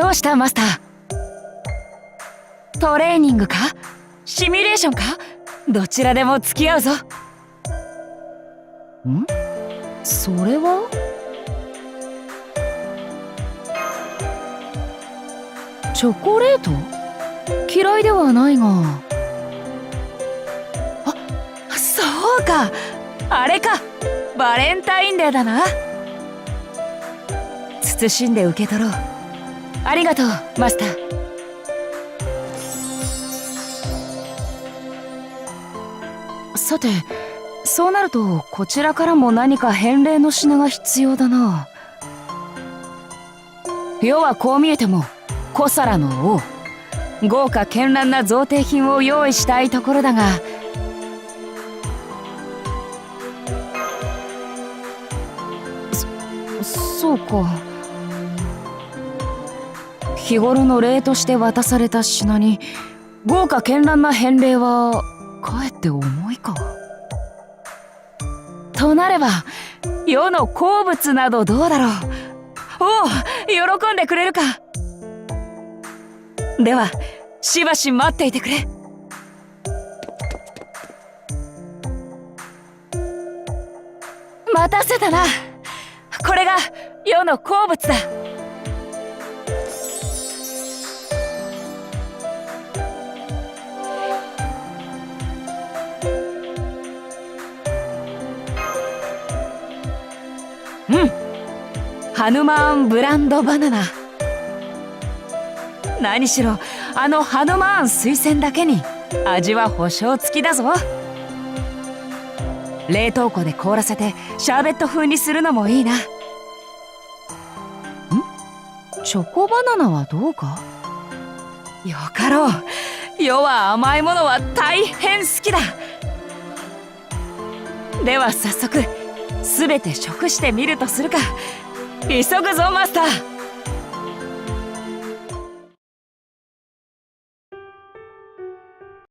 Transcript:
んどうしたマスター？トレーニングか？シミュレーションか？どちらでも付き合うぞ。ん？それは？チョコレート？嫌いではないが。あそうか。あれか。バレンタインデーだな。慎んで受け取ろうありがとうマスター。さてそうなるとこちらからも何か返礼の品が必要だな。世はこう見えても小皿の王。豪華絢爛な贈呈品を用意したいところだが。そそうか。日頃の礼として渡された品に豪華絢爛な返礼はかえって重いか。となれば世の好物などどうだろう。おお喜んでくれるか。ではしばし待っていてくれ。待たせたな。これが世の好物だ。うん。ハヌマーンブランドバナナ。何しろあのハヌマーン推薦だけに味は保証付きだぞ。冷凍庫で凍らせてシャーベット風にするのもいいな。ん？チョコバナナはどうか？よかろう。世は甘いものは大変好きだ。では早速全て食してみるとするか。急ぐぞマスター。